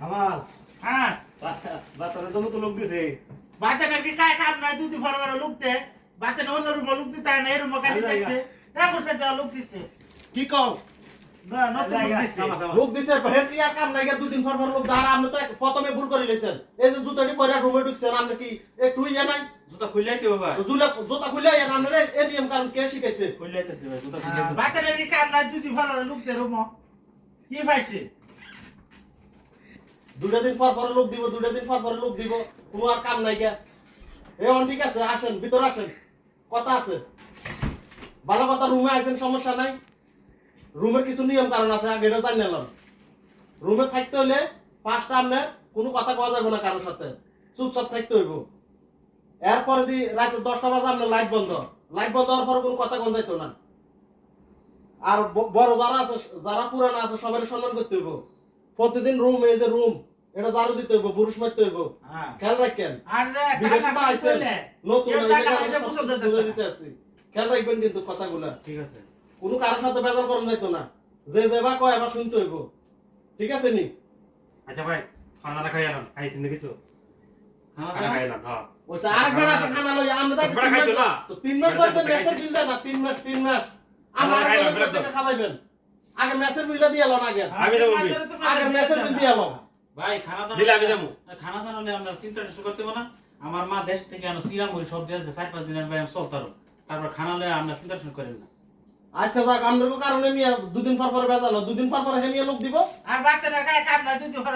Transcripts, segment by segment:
আমার। হ্যাঁ। বাচ্চারা তো মতো লোক দিছে। বাচ্চা নাকি কায়? কাম নাই দুটি ফর ফর লুকতে বাচ্চা না অন্য রুমে লুক দিতে হয় না এই রুমে আল্লাহ দেখছে এক বছর দেওয়া লুক দিচ্ছে কি কও? লুক। লোক দিছে হের কি আর কাম নাই দুদিন পর পর লোক দাঁড়া আপনি তো প্রথমে ভুল করে লেছেন। এই যে জুতাটি পরে রুমে ঢুকছেন আপনি কি একটু ইয়ে নাই? জুতা খুললেই বাবা। জুলা জুতা খুলে আপনি এই নিয়ম কারণ কে শিখাইছে? খুললেইতেছে ভাই জুতা হ্যাঁ, খুললেই কাম নাই রুম। কি পাইছে? দুটা দিন পর পরে লোক দিব দুটা দিন পর পরে লোক দিব, কোনো আর কাম নাই গিয়া এ ঠিক আছে, আসেন, ভিতরে আসেন। কথা আছে। ভালো কথা, রুমে আইছেন, সমস্যা নাই। রুমের কিছু নিয়ম কারণ আছে, আগে এটা জানি নিলাম। রুমে থাকতে হলে পাঁচটা আপনি কোনো কথা কওয়া যাবে না কারোর সাথে। চুপচাপ থাকতে হইব। এরপরে দি রাতে দশটা বাজে আপনার লাইট বন্ধ। লাইট বন্ধ হওয়ার পরে কোনো কথা বন্ধ হইতো না। আর বড় যারা আছে, যারা পুরানা আছে সবাই সম্মান করতে হইব। প্রতিদিন রুম এই যে রুম এটা ঝাড়ু দিতে হইব পুরুষ মারতে হইব। হ্যাঁ। খেয়াল রাখেন বিদেশে আইছেন নতুন তুলে দিতে খেয়াল রাখবেন কিন্তু কথাগুলা। ঠিক আছে। কোনো কারোর সাথে বেজাল করেন যাইতো না। যে যে বা কয় এবার শুনতে হইব। ঠিক আছে নি? আচ্ছা ভাই খানা খাই এলাম খাইছেন না কিছু খানা খাই এলাম হ্যাঁ। ওইসা আরেকবার আছে খানা লই আমরা তো তিন মাস ধরে মেসেজ বিল না তিন মাস তিন মাস। আমরা আমরা খাইলাম, আগে মেসেজ বিলটা দিয়ে লন আগে। আমি দেবো বিল। আগে মেসেজ বিল দিয়ে লন। ভাই খানা দানা দিলে আমি দেবো। খানা দানা নিয়ে আমরা চিন্তা টিন্তা করতে হবে না। আমার মা দেশ থেকে আনো সিরামুড়ি সব দিয়েছে চার পাঁচ দিনের ভাই আমি চলতারো তারপর খানা লয়ে আমরা চিন্তা টিন্তা করেন না। আচ্ছা যাক আমরা কারণে নিয়ে দুদিন পর পরে বেজাল দুদিন পর পরে হেমিয়ে লোক দিব? আর বাচ্চারা কায় কাম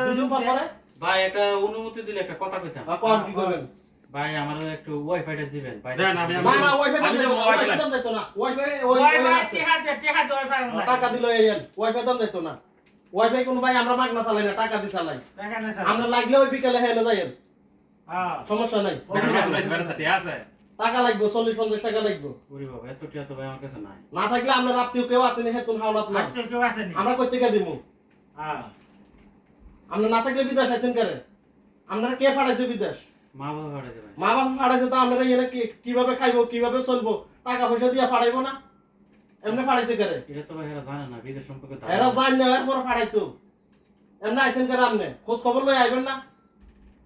দুদিন পর পরে ভাই একটা অনুমতি দিলে একটা কথা কইতাম। আর কর কি করবেন ভাই আমার একটু ওয়াইফাইটা দিবেন। ভাই দেন, আমি- না না ওয়াইফাই আমি দাম দেবো, দিতো ওয়াইফাই ওয়াইফাই দাম না। ওয়াইফাই। টিহা দে টিহা দে না টাকা দিল এই ওয়াইফাই দাম দিতো না। ওয়াইফাই কোনো ভাই আমরা মাগনা চালাই না টাকা দিয়ে চালাই। না আমরা লাগলে ওই বিকালে হেলে যাইয়েন হ্যাঁ। সমস্যা নাই। আছে। টাকা লাগবে চল্লিশ পঞ্চাশ টাকা লাগবে। ওরে বাবা এত টিয়া তো ভাই আমার কাছে নাই। না থাকলে আমরা রাত্রিও কেউ আসেনি হেতুন হাওলাত না কেউ আসেনি। আমরা কই থেকে দিব হ্যাঁ। আমরা না থাকলে বিদেশ আছেন কারে? আপনারা কে পাঠাইছে বিদেশ? মা বাবা পাঠাইছে মা বাবা পাঠাইছে তো আমরা এনে কীভাবে খাইবো কীভাবে চলবো? টাকা পয়সা দিয়ে পাঠাইবো না? এমনি পাঠাইছে কারে? এটা তো ভাই এরা জানে না বিদেশ সম্পর্কে এরা। জান না এরপর পাঠাইতো। এমনি আইছেন কারে আমনে খোঁজ খবর লই আইবেন না?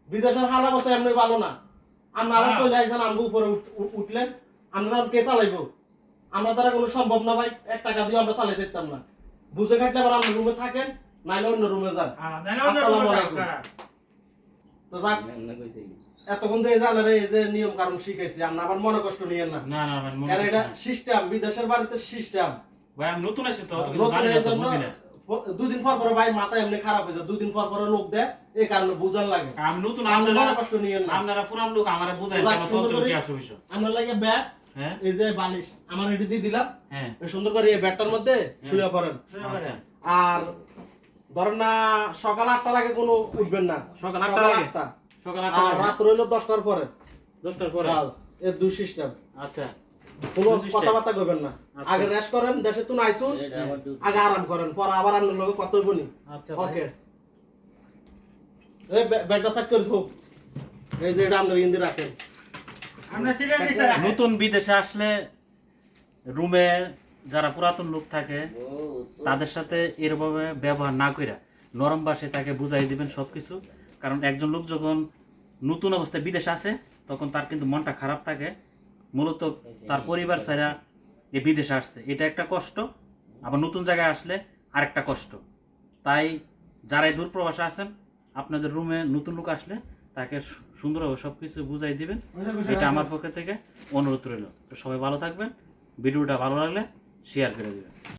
বিদেশের হাল অবস্থা এমনি ভালো না। আমরা আবার হ্যাঁ। চলে আইছেন আমগো উপরে উঠলেন। আমরা আর কে চালাইবো? আমরা দ্বারা কোনো সম্ভব না ভাই এক টাকা দিয়ে আমরা চালাই দিতাম না। বুঝে কাটলে আবার আমরা রুমে থাকেন নাইলে অন্য রুমে যান। হ্যাঁ আসসালামু আলাইকুম। তো যাক। এতক্ষণ এই জানারে এই যে নিয়ম কারণ শিখাইছি আমরা আবার মনে কষ্ট নিয়েন না। না না মনে করছি এটা সিস্টেম বিদেশের বাড়িতে সিস্টেম ভাই আমি নতুন আছি তো নতুন এই জন্য দুদিন পর পর ভাই মাথা এমনি খারাপ হয়ে যায় দুদিন পর পরে লোক দেয় এই কারণে বুঝান লাগে। আমি নতুন আপনারা মনে কষ্ট নিয়েন না। আপনারা পুরান লোক আমার বুঝাই আমার কি বিষয় আমরা লাগে ব্যাট হ্যাঁ? এই যে বালিশ আমার এটি দিয়ে দিলাম। হ্যাঁ। সুন্দর করে এই ব্যাটটার মধ্যে শুয়ে পড়েন। শুয়ে পড়েন। আচ্ছা আর ধরেন না সকাল আটটার আগে কোনো উঠবেন না। সকাল? আটটা। সকাল আর রাত রইল দশটার পরে। দশটার পরে? দুই সিস্টেম। আচ্ছা। কোনো কথাবার্তা করবেন না। আগে রেস্ট করেন দেশে তুন আইসুন আগে আরাম করেন পরে আবার আপনার লগে কত হইব নি। ওকে এই বে- সাইড করে থাক এই যে এটা আপনার ইন্দি রাখেন। আমরা সিলেট দিছে। রাখেন। নতুন বিদেশে আসলে রুমে যারা পুরাতন লোক থাকে তাদের সাথে এরভাবে ব্যবহার না কইরা নরম ভাষায় তাকে বুঝাই দিবেন সবকিছু। কারণ একজন লোক যখন নতুন অবস্থায় বিদেশে আসে, তখন তার কিন্তু মনটা খারাপ থাকে। মূলত তার পরিবার ছাড়া এ বিদেশে আসছে। এটা একটা কষ্ট, আবার নতুন জায়গায় আসলে আরেকটা কষ্ট। তাই যারাই দূর প্রবাসে আছেন, আপনাদের রুমে নতুন লোক আসলে তাকে সুন্দরভাবে সব কিছু বুঝাই দিবেন। এটা আমার পক্ষ থেকে অনুরোধ রইল। তো সবাই ভালো থাকবেন। ভিডিওটা ভালো লাগলে শেয়ার করে দিবেন।